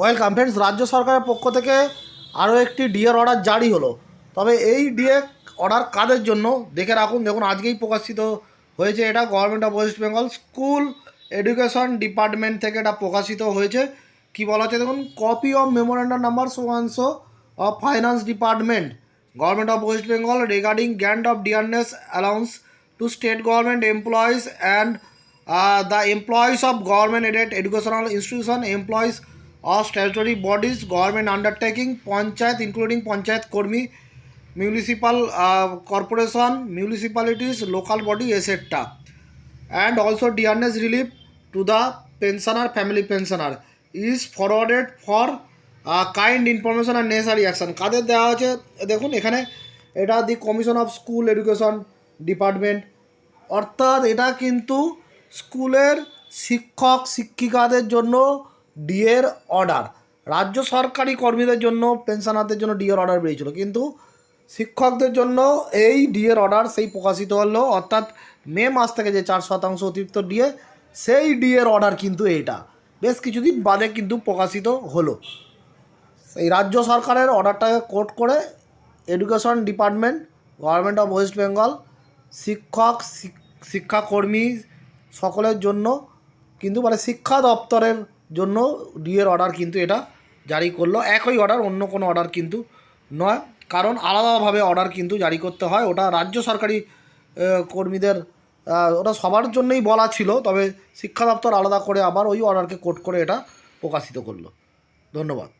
Welcome friends, রাজ্য সরকারের পক্ষ থেকে আরও একটি ডিএর অর্ডার জারি হলো। তবে এই ডিএ অর্ডার কাদের জন্য? দেখে রাখুন, দেখুন, আজকেই প্রকাশিত হয়েছে এটা government of West Bengal school education department থেকে এটা প্রকাশিত হয়েছে। কি বলা হচ্ছে দেখুন? Copy of memorandum number সোয়ানশো of finance department government of West Bengal regarding grant of dearness allowance to state government employees and the the of government aided educational institution institution of statutory bodies government undertaking panchayat including panchayat কর্মী municipal corporation municipalities local body এসেটটা and also DRS relief to the pensioner family pensioner is forwarded for kind information R necessary action কাদের দেওয়া হয়েছে? দেখুন, এখানে এটা the commission of school education department অর্থাৎ এটা কিন্তু স্কুলের শিক্ষক, শিক্ষিকাদের জন্য ডিএর অর্ডার। রাজ্য সরকারি কর্মীদের জন্য, পেনশনারদের জন্য ডিএর অর্ডার বেরিয়েছিল। কিন্তু শিক্ষকদের জন্য এই ডিএর অর্ডার সেই প্রকাশিত হলো। অর্থাৎ মে মাস থেকে যে চার শতাংশ অতিরিক্ত ডিএ, সেই ডিএর অর্ডার কিন্তু এইটা। বেশ কিছুদিন বাদে কিন্তু প্রকাশিত হলো। এই রাজ্য সরকারের অর্ডারটাকে কোট করে education department, government of West Bengal, শিক্ষক, শিক্ষাকর্মী সকলের জন্য, কিন্তু মানে শিক্ষা দপ্তরের জন্য ডিএর অর্ডার কিন্তু এটা জারি করল। একই অর্ডার, অন্য কোনো অর্ডার কিন্তু নয়। কারণ আলাদাভাবে অর্ডার কিন্তু জারি করতে হয়। ওটা রাজ্য সরকারি কর্মীদের ওটা সবার জন্যই বলা ছিল, তবে শিক্ষা দপ্তর আলাদা করে আবার ওই অর্ডারকে কোট করে এটা প্রকাশিত করল। ধন্যবাদ।